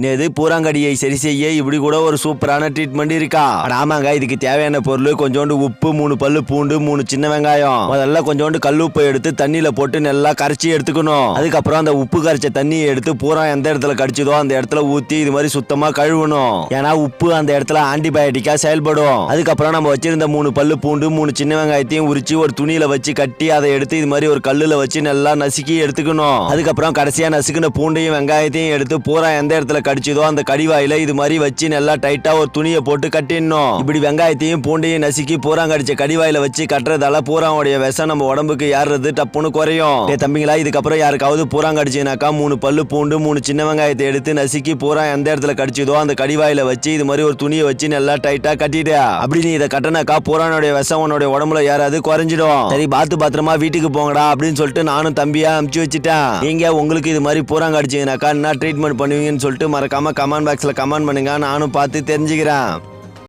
நேது பூராங்கடியை சரி செய்ய இப்படி கூட ஒரு சூப்பரான ட்ரீட்மெண்ட் இருக்கா? ஆமாங்க இதுக்கு தேவையான பொருள் கொஞ்சோண்டு உப்பு மூணு பல்லு பூண்டு மூணு சின்ன வெங்காயம். முதல்ல கொஞ்சோண்டு கல் உப்பை எடுத்து தண்ணியில போட்டு நல்லா கரைச்சி எடுத்துக்கணும். அதுக்கப்புறம் அந்த உப்பு கரைச்ச தண்ணியை எடுத்து பூரா எந்த இடத்துல கடிச்சதோ அந்த இடத்துல ஊத்தி இது மாதிரி சுத்தமா கழுவணும். ஏன்னா உப்பு அந்த இடத்துல ஆன்டிபயோட்டிக்கா செயல்படும். அதுக்கப்புறம் நம்ம வச்சிருந்த மூணு பல்லு பூண்டு மூணு சின்ன வெங்காயத்தையும் உரிச்சு ஒரு துணியில வச்சு கட்டி அதை எடுத்து இது மாதிரி ஒரு கல்லுல வச்சு நல்லா நசுக்கி எடுத்துக்கணும். அதுக்கப்புறம் கடைசியா நசுக்கின பூண்டையும் வெங்காயத்தையும் எடுத்து பூரா எந்த இடத்துல கடிச்சதோ அந்த கடிவாயில இது மாதிரி வச்சு நல்லா டைட்டா ஒரு துணியை போட்டு கட்டிடணும். இப்படி வெங்காயத்தையும் பூண்டையும் நசுக்கி பூரா கடிச்ச கடிவாயில வச்சு கட்டுறதால பூராவுடைய விஷம் நம்ம உடம்புக்கு ஏறுறது டப்புன்னு குறையும். ஏ தம்பிங்களா இதுக்கப்புறம் யாருக்காவது பூரா கடிச்சுனாக்கா மூணு பல்லு பூண்டு மூணு சின்ன வெங்காயத்தை எடுத்து நசுக்கி பூரா எந்த இடத்துல கடிச்சதோ அந்த கடிவாயில வச்சு இது மாதிரி ஒரு துணியை வச்சு நல்லா டைட்டா கட்டிட்டு. அப்படி நீ இதை கட்டினாக்கா பூரானுடைய விஷம் உன்னுடைய உடம்புல ஏறாது குறைஞ்சிடும். சரி பாத்து பத்திரமா வீட்டுக்கு போங்கடா அப்படின்னு சொல்லிட்டு நானும் தம்பியா அமுச்சு வச்சுட்டேன். நீங்க உங்களுக்கு இது மாதிரி பூராங்க அடிச்சீங்கனாக்கா என்ன ட்ரீட்மெண்ட் பண்ணுவீங்கன்னு சொல்லிட்டு மறக்காம கமெண்ட் பாக்ஸ்ல கமெண்ட் பண்ணுங்க. நானும் பார்த்து தெரிஞ்சுக்கிறேன்.